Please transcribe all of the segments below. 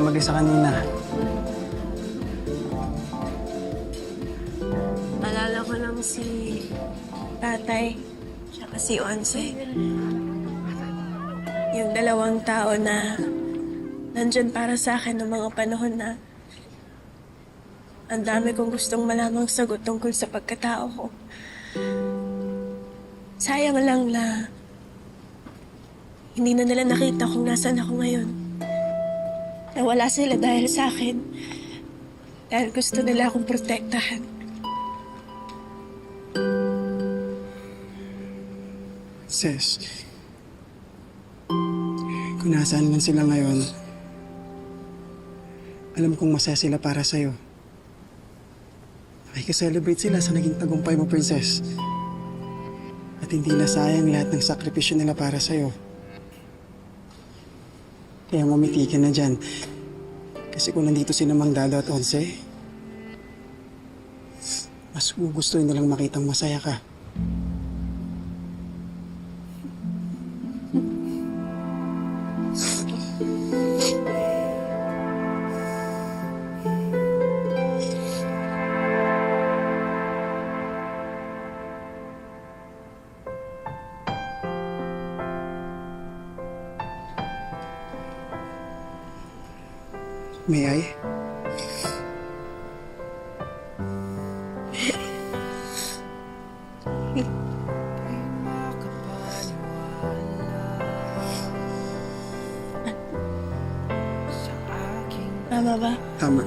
lang mag-isa kanina. Alala ko lang si tatay, tsaka si Onse. Yung dalawang tao na nandyan para sa akin noong mga panahon na ang dami kong gustong malamang sagot tungkol sa pagkatao ko. Sayang lang na hindi na nila nakita kung nasan ako ngayon. Nawala sila dahil sa akin. Dahil gusto nila akong protektahan. Sis, kung nasaan man sila ngayon, alam kong masaya sila para sa'yo. Nakikiselebrate sila sa naging tagumpay mo, Princess. At hindi na sayang lahat ng sakripisyo nila para sa'yo. Kaya ngumiti ka na dyan. Kasi kung nandito si Mang Dado at Onse, mas gugustuhin nilang makitang masaya ka. May I? Tama ba? Tama.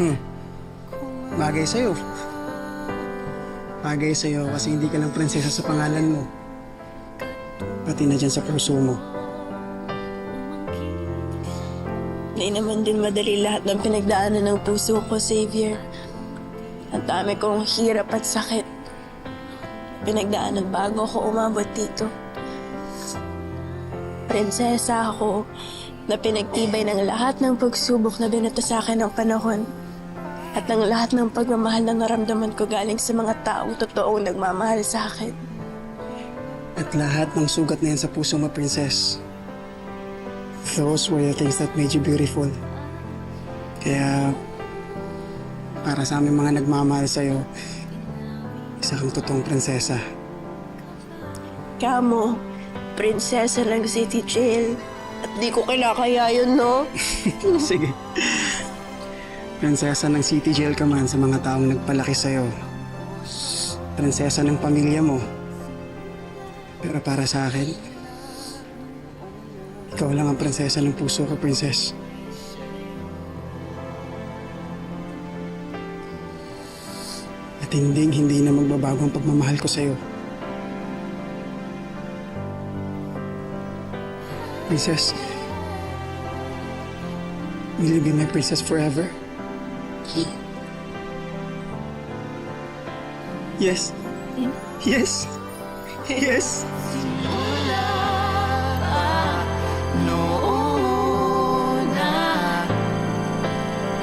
Hmm. Bagay sa'yo. Bagay sa'yo kasi hindi ka lang prinsesa sa pangalan mo. Pati na dyan sa puso mo. Hindi naman din madali lahat ng pinagdaanan ng puso ko, Xavier. Ang dami kong hirap at sakit. Pinagdaanan bago ako umabot dito. Prinsesa ako na pinagtibay ng lahat ng pagsubok na binato sa akin ng panahon. At ng lahat ng pagmamahal na naramdaman ko galing sa mga taong totoong nagmamahal sa akin. At lahat ng sugat na yan sa puso mo, princess. Those were the things that made you beautiful. Kaya, para sa aming mga nagmamahal sa'yo, isa kang totoong prinsesa. Kamo, prinsesa ng City Jail. At di ko kinakaya yun, no? Sige. Prinsesa ng City Jail ka man sa mga taong nagpalaki sa'yo. Prinsesa ng pamilya mo. Pero para sa akin, ikaw lang ang prinsesa ng puso ko, princess. At hindi hindi na magbabago ang pagmamahal ko sa'yo. Princess, will you be my princess forever? Yes. Yes. Yes.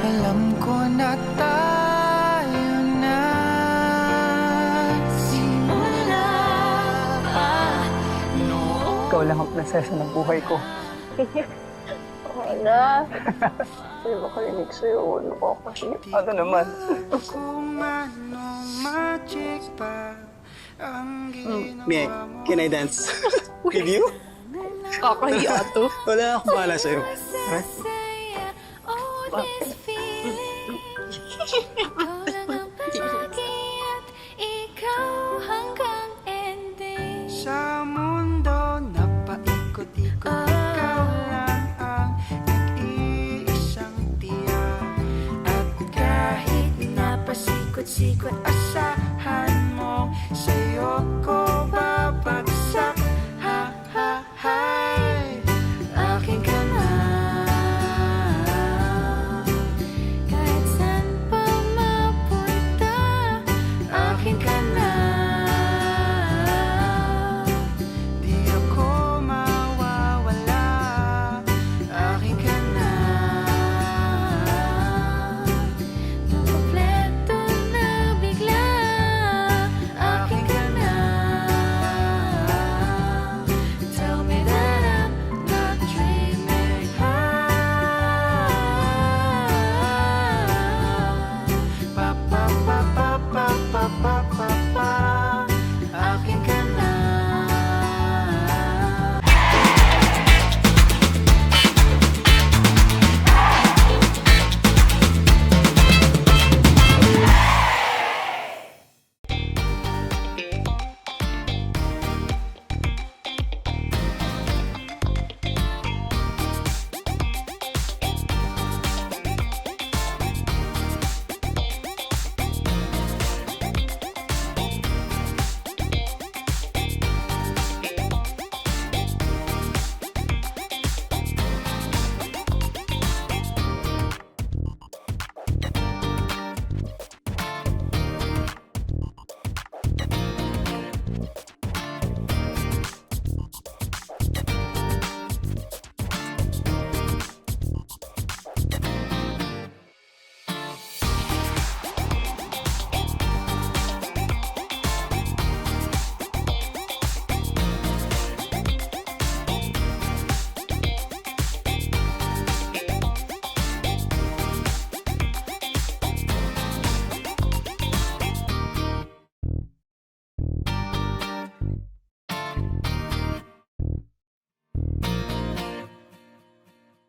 Alam ko na tayo na Simula pa Ikaw lang ang prinsesa ng buhay ko. Wala. Hindi mo kalinig sa'yo. Ano ko kasi? Ano naman? Kung anong magic pa Ang Mie, can I dance? With you? Kakahiya to. Wala akong bahala sa'yo. Ha? Oh, secret, a.